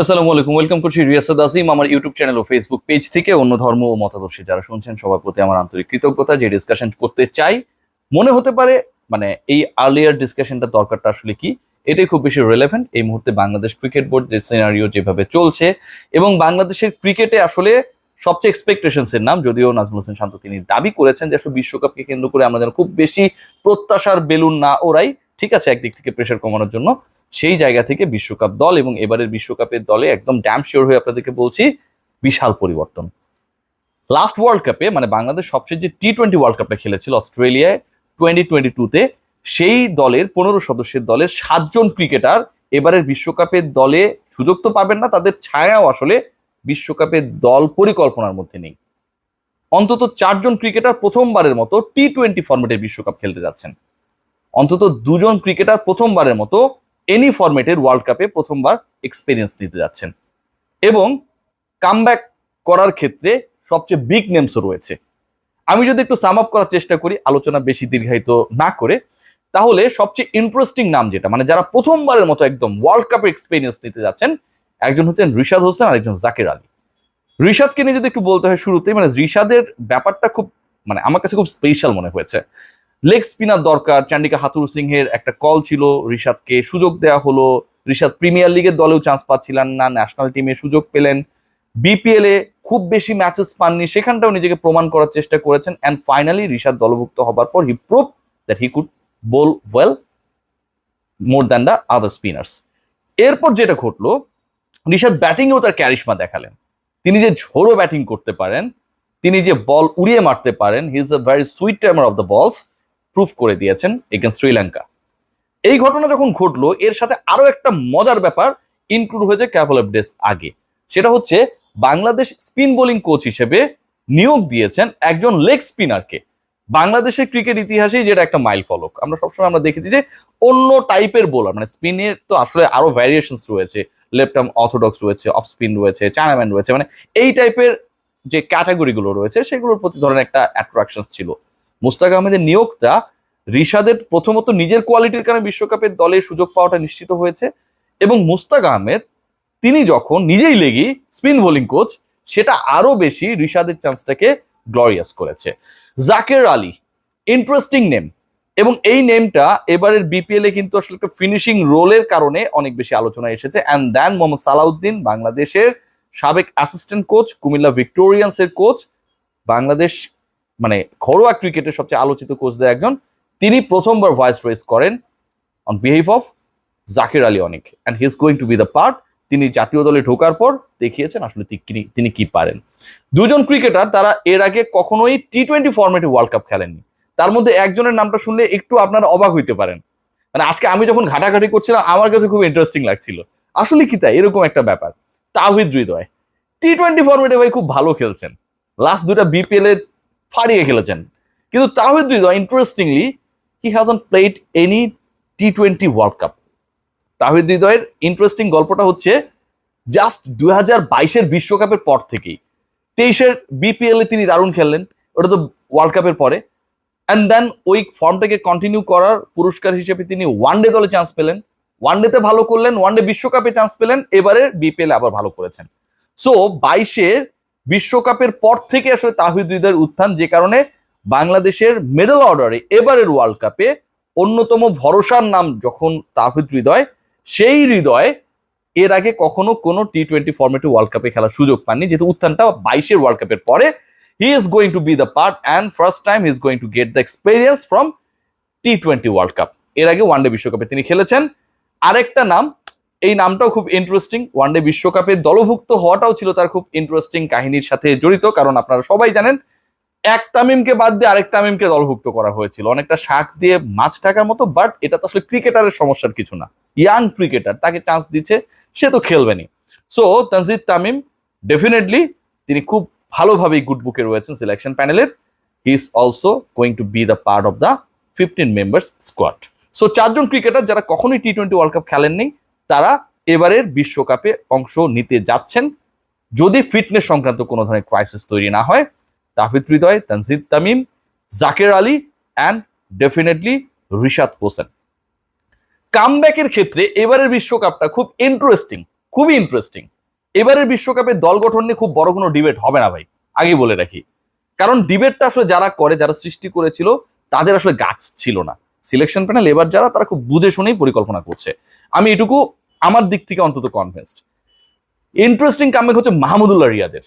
আসসালামু আলাইকুম, ওয়েলকাম করছি রিয়াসাদ আজিম, আমার ইউটিউব চ্যানেল ও ফেসবুক পেজ থেকে অন্য ধর্ম ও মতাদর্শী। যারা শুনছেন, সবার প্রতি আমার আন্তরিক কৃতজ্ঞতা, যে ডিসকাশন করতে চাই, মনে হতে পারে মানে এই আর্লিয়ার ডিসকাশনটা দরকারটা আসলে কি? এটাই খুব বেশি রিলেভেন্ট এই মুহূর্তে বাংলাদেশ ক্রিকেট বোর্ড যে সিনারিও যেভাবে চলছে, এবং বাংলাদেশের ক্রিকেটে আসলে সবচেয়ে এক্সপেকটেশনস এর নাম, যদিও নাজমুল হোসেন শান্ত তিনি দাবি করেছেন যে আসলে বিশ্বকাপকে কেন্দ্র করে আমরা যেন খুব বেশি প্রত্যাশার বেলুন না ওরাই ঠিক আছে, একদিক থেকে প্রেশার কমানোর জন্য। সেই জায়গা থেকে বিশ্বকাপ দল এবং এবারের বিশ্বকাপের দলে একদম ড্যাম শিওর হয়ে আপনাদেরকে বলছি, বিশাল পরিবর্তন। লাস্ট ওয়ার্ল্ড কাপে মানে বাংলাদেশ সবচেয়ে যে টি টোয়েন্টি ওয়ার্ল্ড কাপটা খেলেছিল অস্ট্রেলিয়ায় টোয়েন্টি টোয়েন্টি টুতে সেই দলের, পনেরো সদস্যের দলের সাতজন ক্রিকেটার এবারের বিশ্বকাপের দলে সুযোগ তো পাবেন না, তাদের ছায়াও আসলে বিশ্বকাপের দল পরিকল্পনার মধ্যে নেই। অন্তত চারজন ক্রিকেটার প্রথমবারের মতো টি টোয়েন্টি ফরম্যাটের বিশ্বকাপ খেলতে যাচ্ছেন। অন্তত দুজন ক্রিকেটার প্রথমবারের মতো এনি ফরম্যাটের ওয়ার্ল্ড কাপে প্রথমবার এক্সপিরিয়েন্স নিতে যাচ্ছেন। এবং কামব্যাক করার ক্ষেত্রে সবচেয়ে বিগ নেমসও রয়েছে। আমি যদি একটু সাম আপ করার চেষ্টা করি, আলোচনা বেশি দীর্ঘায়িত না করে, তাহলে সবচেয়ে ইন্টারেস্টিং নাম যেটা মানে যারা প্রথমবারের মতো একদম ওয়ার্ল্ড কাপের এক্সপিরিয়েন্স নিতে যাচ্ছেন, একজন হচ্ছেন রিশাদ হোসেন আর একজন জাকির আলী। রিশাদকে নিয়ে যদি একটু বলতে হয় শুরুতেই মানে রিশাদের ব্যাপারটা খুব মানে আমার কাছে খুব স্পেশাল মনে হয়েছে। লেগ স্পিনার দরকার। চান্ডিকা হাতুরু সিংহের একটা কল ছিল রিশাদকে। সুযোগ দেওয়া হলো। রিশাদ প্রিমিয়ার লিগের দলেও চান্স পাচ্ছিলেন না। ন্যাশনাল টিমে সুযোগ পেলেন। বিপিএল এ খুব বেশি ম্যাচেস পাননি। সেখানটাও নিজেকে প্রমাণ করার চেষ্টা করেছেন অ্যান্ড ফাইনালি ঋষাদ দলভুক্ত হবার পর he prove that he could bowl well more than the other spinners এরপর যেটা ঘটলো, রিশাদ ব্যাটিংয়েও তার ক্যারিশমা দেখালেন। তিনি যে ঝোড়ো ব্যাটিং করতে পারেন, তিনি যে বল উড়িয়ে মারতে পারেন he is a very sweet timer of the balls proof করে দিয়েছেন এগেন্স্ট শ্রীলঙ্কা। এই ঘটনা যখন ঘটলো, এর সাথে আরও একটা মজার ব্যাপার ইনক্লুড হয়েছে ক্যাপল ডেস আগে। সেটা হচ্ছে বাংলাদেশ স্পিন বোলিং কোচ হিসেবে নিয়োগ দিয়েছেন একজন লেগ স্পিনারকে বাংলাদেশের ক্রিকেট ইতিহাসেই যেটা একটা মাইল ফলক। আমরা সবসময় আমরা দেখেছি যে অন্য টাইপের বোলার মানে স্পিনের তো আসলে আরও ভ্যারিয়েশনস রয়েছে। লেফট আর্ম অর্থোডক্স রয়েছে অফ স্পিন রয়েছে চায়নাম্যান রয়েছে মানে এই টাইপের যে ক্যাটাগরিগুলো রয়েছে, সেগুলোর প্রতি ধরনের একটা অ্যাট্রাকশন ছিল। মুস্তাক আহমেদের নিয়োগটা রিশাদের প্রথমত নিজের কোয়ালিটির কারণে বিশ্বকাপের দলে সুযোগ পাওয়াটা নিশ্চিত হয়েছে এবং মুস্তাক আহমেদ, তিনি যখন নিজেই লেগি স্পিন বোলিং কোচ, সেটা আরও বেশি রিশাদের চান্সটাকে গ্লোরিয়াস করেছে। জাকের আলী ইন্টারেস্টিং নেম এবং এই নেমটা এবারের বিপিএল এ কিন্তু আসলে একটা ফিনিশিং রোলের কারণে অনেক বেশি আলোচনা এসেছে। অ্যান্ড দেন মোহাম্মদ সালাউদ্দিন, বাংলাদেশের সাবেক অ্যাসিস্ট্যান্ট কোচ কুমিল্লা ভিক্টোরিয়ান্সের কোচ বাংলাদেশ মানে ঘরোয়া ক্রিকেটের সবচেয়ে আলোচিত কোচদের একজন। তিনি প্রথমবার ভয়েস রেস করেন on behalf of Jaker Ali অনেক। And he is going to be the part তিনি জাতীয় দলে ঢোকার পর দেখিয়েছেন আসলে তিনি- কি পারেন। দুজন ক্রিকেটার তারা এর আগে কখনোই টি টোয়েন্টি ফরম্যাটে ওয়ার্ল্ড কাপ খেলেননি। তার মধ্যে একজনের নামটা শুনলে একটু আপনারা অবাক হইতে পারেন। মানে আজকে আমি যখন ঘাটাঘাটি করছিলাম, আমার কাছে খুব ইন্টারেস্টিং লাগছিল। আসলে কি তাই? এরকম একটা ব্যাপার। তাহিদ হৃদয়। টি টোয়েন্টি ফরম্যাটে ভাই খুব ভালো খেলছেন। লাস্ট দুটা বিপিএল এ ফাড়িয়ে খেলেছেন। কিন্তু Towhid Hridoy interestingly he hasn't played any T twenty world cup Towhid হৃদয়ের ইন্টারেস্টিং গল্পটা হচ্ছে জাস্ট দুই হাজার বাইশের বিশ্বকাপের পর থেকেই, তেইশের বিপিএল তিনি দারুণ খেললেন, ওটা তো ওয়ার্ল্ড কাপের পরে। অ্যান্ড দেন ওই ফর্মটাকে কন্টিনিউ করার পুরস্কার হিসেবে তিনি ওয়ান ডে দলে চান্স পেলেন। ওয়ান ডেতে ভালো করলেন ওয়ান ডে বিশ্বকাপে চান্স পেলেন এবারে বিপিএল আবার ভালো করেছেন। সো বাইশের বিশ্বকাপের পর থেকে আসলে তাহিদ হৃদয়ের উত্থান, যে কারণে বাংলাদেশের মেডেল অর্ডারে এবারের ওয়ার্ল্ড কাপে অন্যতম ভরসার নাম যখন তাহিদ হৃদয়, সেই হৃদয় এর আগে কখনো কোনো টি টোয়েন্টি ফর্মেটে ওয়ার্ল্ড কাপে খেলার সুযোগ পাননি। যেহেতু উত্থানটা বাইশের ওয়ার্ল্ড কাপের পরে he is going to be the part and first time he is going to get the experience from T twenty world cup এর আগে ওয়ানডে বিশ্বকাপে তিনি খেলেছেন। আরেকটা নাম এই নামটাও খুব ইন্টারেস্টিং ওয়ানডে বিশ্বকাপে দলভুক্ত হওয়াটাও ছিল তার খুব ইন্টারেস্টিং কাহিনীর সাথে জড়িত, কারণ আপনারা সবাই জানেন, এক তামিমকে বাদ দিয়ে আরেক তামিমকে দলভুক্ত করা হয়েছিল। অনেকটা শাক দিয়ে মাছ টাকার মতো বাট এটা তো আসলে ক্রিকেটারের সমস্যার কিছু না। ইয়াং ক্রিকেটার তাকে চান্স দিচ্ছে, সে তো খেলবেনি সো তানজিদ তামিম ডেফিনেটলি তিনি খুব ভালোভাবেই গুড বুকে রয়েছেন সিলেকশন প্যানেলের he is also going to be the part of the fifteen members squad so চারজন ক্রিকেটার যারা কখনোই টি টোয়েন্টি ওয়ার্ল্ড কাপ খেলেননি তারা এবারের বিশ্বকাপে অংশ নিতে যাচ্ছেন। যদি ফিটনেস সংক্রান্ত কোনো ধরনের ক্রাইসিস তৈরি না হয় তাহিদ হৃদয়, তানজিদ তামিম, জাকের আলী অ্যান্ড ডেফিনেটলি রিশাদ হোসেন। কামব্যাকের ক্ষেত্রে এবারের বিশ্বকাপটা খুব ইন্টারেস্টিং খুবই ইন্টারেস্টিং এবারের বিশ্বকাপে দল গঠন নিয়ে খুব বড় কোনো ডিবেট হবে না ভাই আগে বলে রাখি। কারণ ডিবেটটা আসলে যারা করে, যারা সৃষ্টি করেছিল, তাদের আসলে গাছ ছিল না। সিলেকশন প্যানেল এবার যারা, তারা খুব বুঝে শুনেই পরিকল্পনা করছে। আমি এটুকু আমার দিক থেকে অন্তত কনভিন্সড ইন্টারেস্টিং কামেক হচ্ছে মাহমুদুল্লাহ রিয়াদের।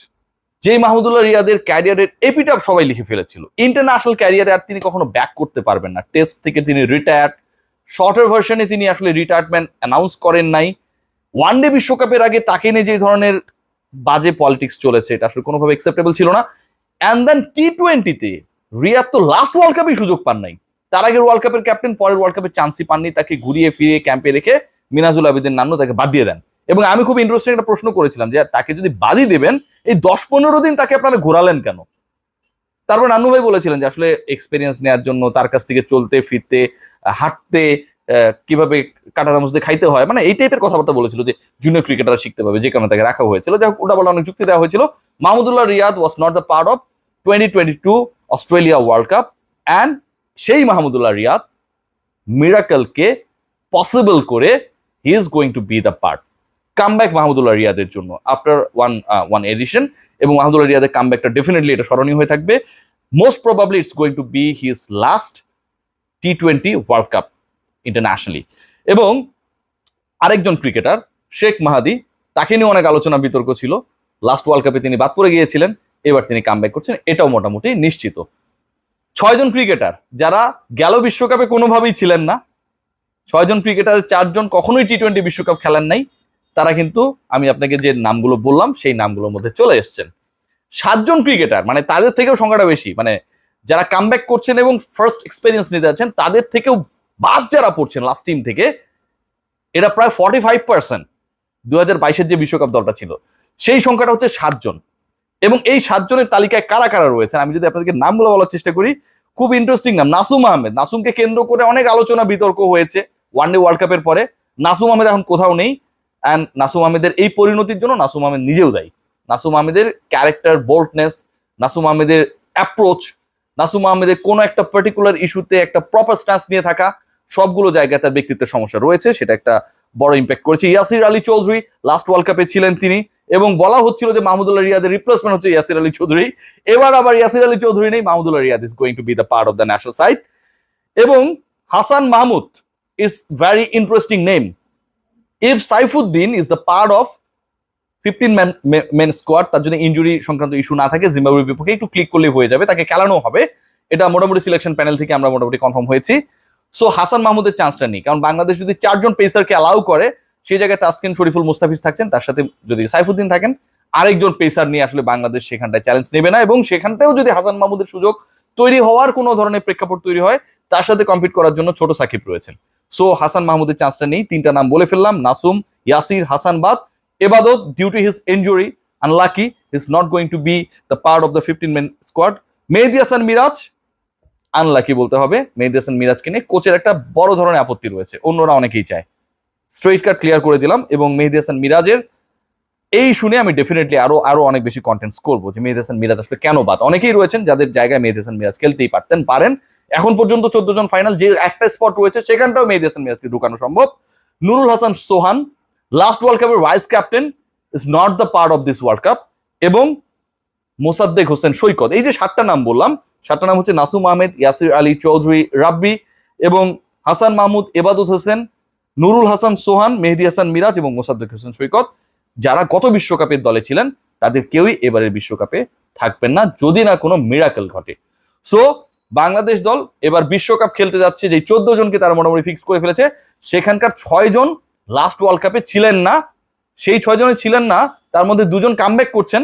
যেই মাহমুদুল্লাহ রিয়াদের ক্যারিয়ারের এপিটাপ সবাই লিখে ফেলেছিল। ইন্টারন্যাশনাল ক্যারিয়ারে আর তিনি কখনো ব্যাক করতে পারবেন না। টেস্ট থেকে তিনি রিটায়ার্ড শর্টের ভার্সনে তিনি আসলে রিটায়ারমেন্ট অ্যানাউন্স করেন নাই। ওয়ান ডে বিশ্বকাপের আগে তাকে নিয়ে যে ধরনের বাজে পলিটিক্স চলেছে, এটা আসলে কোনোভাবে অ্যাকসেপ্টেবল ছিল না। অ্যান্ড দেন টি টোয়েন্টিতে রিয়াদ তো লাস্ট ওয়ার্ল্ড কাপে সুযোগ পান নাই। তার আগের ওয়ার্ল্ড কাপের ক্যাপ্টেন পরের ওয়ার্ল্ড কাপে চান্সই পাননি, তাকে ঘুরিয়ে ফিরিয়ে ক্যাম্পে রেখে মিনাজুল আবেদিন নান্ন তাকে বাদ দিয়ে দেন। এবং আমি খুব ইন্টারেস্টিং একটা প্রশ্ন করেছিলাম যে, তাকে যদি বাদই দেবেন, এই দশ পনেরো দিন তাকে আপনারা ঘোরালেন কেন? তারপর নান্নু ভাই বলেছিলেন যে, আসলে এক্সপিরিয়েন্স নেওয়ার জন্য, তার কাছ থেকে চলতে, ফিরতে, হাঁটতে কীভাবে কাটা চামচ দিয়ে খাইতে হয় মানে এই টাইপের কথাবার্তা বলেছিল যে জুনিয়র ক্রিকেটার শিখতে পারবে, যে কারণে তাকে রাখা হয়েছিল। যাই হোক, ওটা বলে অনেক যুক্তি দেওয়া হয়েছিল। Mahmudullah Riyad was not the part of twenty twenty to Australia world cup and সেই মাহমুদুল্লাহ রিয়াদ মিরাকলকে পসিবল করে he is going to be the part comeback Mahmudullah রিয়াদের জন্য আফটার ওয়ান ওয়ান এডিশন এবং মাহমুদুল্লাহ রিয়াদের কামব্যাকটা ডেফিনেটলি এটা স্মরণীয় হয়ে থাকবে। Most probably it's going to be his last T twenty world cup internationally এবং আরেকজন ক্রিকেটার শেখ মাহাদি তাকে নিয়ে অনেক আলোচনা বিতর্ক ছিল। লাস্ট ওয়ার্ল্ড কাপে তিনি বাদ পড়ে গিয়েছিলেন, এবার তিনি কামব্যাক করছেন, এটাও মোটামুটি নিশ্চিত। ছয়জন ক্রিকেটার, যারা গেল বিশ্বকাপে কোনোভাবেই ছিলেন না। ছয়জন ক্রিকেটার, চারজন কখনোই টি টোয়েন্টি বিশ্বকাপ খেলেন নাই। তারা কিন্তু, আমি আপনাকে যে নামগুলো বললাম, সেই নামগুলোর মধ্যে চলে এসছেন। সাতজন ক্রিকেটার মানে তাদের থেকেও সংখ্যাটা বেশি মানে যারা কামব্যাক করছেন এবং ফার্স্ট এক্সপিরিয়েন্স নিতে যাচ্ছেন, তাদের থেকেও বাদ যারা পড়ছেন লাস্ট টিম থেকে এটা প্রায় ফর্টি ফাইভ পার্সেন্ট দু হাজার বাইশের যে বিশ্বকাপ দলটা ছিল। সেই সংখ্যাটা হচ্ছে সাতজন। এবং এই সাতজনের তালিকায় কারা কারা রয়েছেন? আমি যদি আপনাদেরকে নামগুলো বলার চেষ্টা করি, খুব ইন্টারেস্টিং নাম, নাসুম আহমেদ। নাসুমকে কেন্দ্র করে অনেক আলোচনা, বিতর্ক হয়েছে ওয়ান ডে ওয়ার্ল্ড কাপের পরে। নাসুম আহমেদ এখন কোথাও নেই। অ্যান্ড নাসুম আহমেদের এই পরিণতির জন্য নাসুম আহমেদ নিজেও দায়ী। নাসুম আহমেদের ক্যারেক্টার বোল্ডনেস নাসুম আহমেদের অ্যাপ্রোচ নাসুম আহমেদের কোনো একটা পার্টিকুলার ইস্যুতে একটা প্রপার স্ট্যান্স নিয়ে থাকা, সবগুলো জায়গায় তার ব্যক্তিত্বের সমস্যা রয়েছে, সেটা একটা বড় ইম্প্যাক্ট করেছে। ইয়াসির আলী চৌধুরী লাস্ট ওয়ার্ল্ড কাপে ছিলেন তিনি। এবং বলা হচ্ছিল যে মাহমুদুল্লাহ রিয়াদের রিপ্লেসমেন্ট হচ্ছে ইয়াসির আলী চৌধুরী। এবার আবার ইয়াসির আলী চৌধুরী নেই, Mahmudullah Riyad is going to be the part of the national side এবং Hasan Mahmud is very interesting name if Saifuddin is the part of fifteen man men squad তার যদি ইঞ্জুরি সংক্রান্ত ইস্যু না থাকে, জিম্বাবুয়ের বিপক্ষে একটু ক্লিক করলেই হয়ে যাবে, তাকে খেলানো হবে। এটা মোটামুটি সিলেকশন প্যানেল থেকে আমরা মোটামুটি কনফার্ম হয়েছি। সো হাসান মাহমুদের চান্সটা নেই, কারণ বাংলাদেশ যদি চারজন পেসারকে অ্যালাউ করে সেই জায়গায় তাসকিন শরীফুল মুস্তাফিজ থাকছেন, তার সাথে যদি সাইফুদ্দিন থাকেন, আরেকজন পেসার নিয়ে আসলে বাংলাদেশ সেখানটায় চ্যালেঞ্জ নেবে না এবং সেখানটাও যদি হাসান মাহমুদের সুযোগ তৈরি হওয়ার কোনো ধরনের প্রেক্ষাপট তৈরি হয়, তার সাথে কম্পিট করার জন্য ছোট সাকিব রয়েছেন। সো হাসান মাহমুদের চান্সটা নেই, তিনটা নাম বলে ফেললাম, নাসুম, ইয়াসির, হাসান বাদ, Ebadot due to his injury unlucky is not going to be the part of the fifteen men squad Mehedi Hasan Miraz unlucky বলতে হবে, মেহেদি হাসান মিরাজকে নিয়ে কোচের একটা বড় ধরনের আপত্তি রয়েছে, অন্যরা অনেকেই চায়। স্ট্রেইট কাট ক্লিয়ার করে দিলাম এবং মেহেদি হাসান মিরাজের এই শুনে আমি ডেফিনেটলি আরও আরও অনেক বেশি কন্টেন্টস করব যে মেহেদি হাসান মিরাজ আসলে কেন বাদ। অনেকেই রয়েছেন যাদের জায়গায় মেহেদি হাসান মিরাজ খেলতেই পারতেন, পারেন। এখন পর্যন্ত চোদ্দ জন ফাইনাল যে একটা স্পট রয়েছে, সেখানটাও মেহেদি হাসান মিরাজকে ঢুকানো সম্ভব। নুরুল হাসান, সোহান লাস্ট ওয়ার্ল্ড কাপের vice captain is not the part of this world cup এবং মোসাদ্দেক হোসেন সৈকত। এই যে সাতটা নাম বললাম, সাতটা নাম হচ্ছে নাসুম আহমেদ, ইয়াসির আলী চৌধুরী, রাব্বি এবং হাসান মাহমুদ, এবাদত হোসেন নুরুল হাসান সোহান, মেহেদি হাসান মিরাজ এবং মোসাদ্দেক হোসেন সৈকত, যারা গত বিশ্বকাপের দলে ছিলেন, তাদের কেউই এবারের বিশ্বকাপে থাকবেন না, যদি না কোনো মিরাকেল ঘটে। সো বাংলাদেশ দল এবার বিশ্বকাপ খেলতে যাচ্ছে যে চোদ্দ জনকে তারা মোটামুটি ফিক্স করে ফেলেছে, সেখানকার ছয় জন লাস্ট ওয়ার্ল্ড কাপে ছিলেন না। সেই ছয় জনে ছিলেন না, তার মধ্যে দুজন কামব্যাক করছেন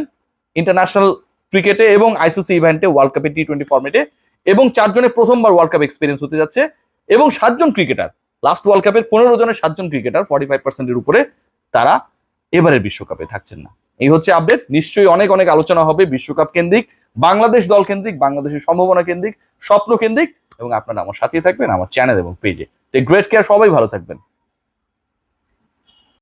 ইন্টারন্যাশনাল ক্রিকেটে এবং আইসিসি ইভেন্টে ওয়ার্ল্ড কাপে টি টোয়েন্টি ফর্মেটে এবং চারজনে প্রথমবার ওয়ার্ল্ড কাপ এক্সপিরিয়েন্স হতে যাচ্ছে, এবং সাতজন ক্রিকেটার লাস্ট ওয়ার্ল্ড কাপের পনেরো জনের সাতজন ক্রিকেটার ফর্টি ফাইভ পার্সেন্টের উপরে তারা এবারের বিশ্বকাপে থাকছেন না। এই হচ্ছে আপডেট নিশ্চয়ই অনেক অনেক আলোচনা হবে বিশ্বকাপ কেন্দ্রিক, বাংলাদেশ দল কেন্দ্রিক, বাংলাদেশের সম্ভাবনা কেন্দ্রিক, স্বপ্ন কেন্দ্রিক এবং আপনারা আমার সাথে থাকবেন, আমার চ্যানেল এবং পেজে গ্রেট কেয়ার সবাই ভালো থাকবেন।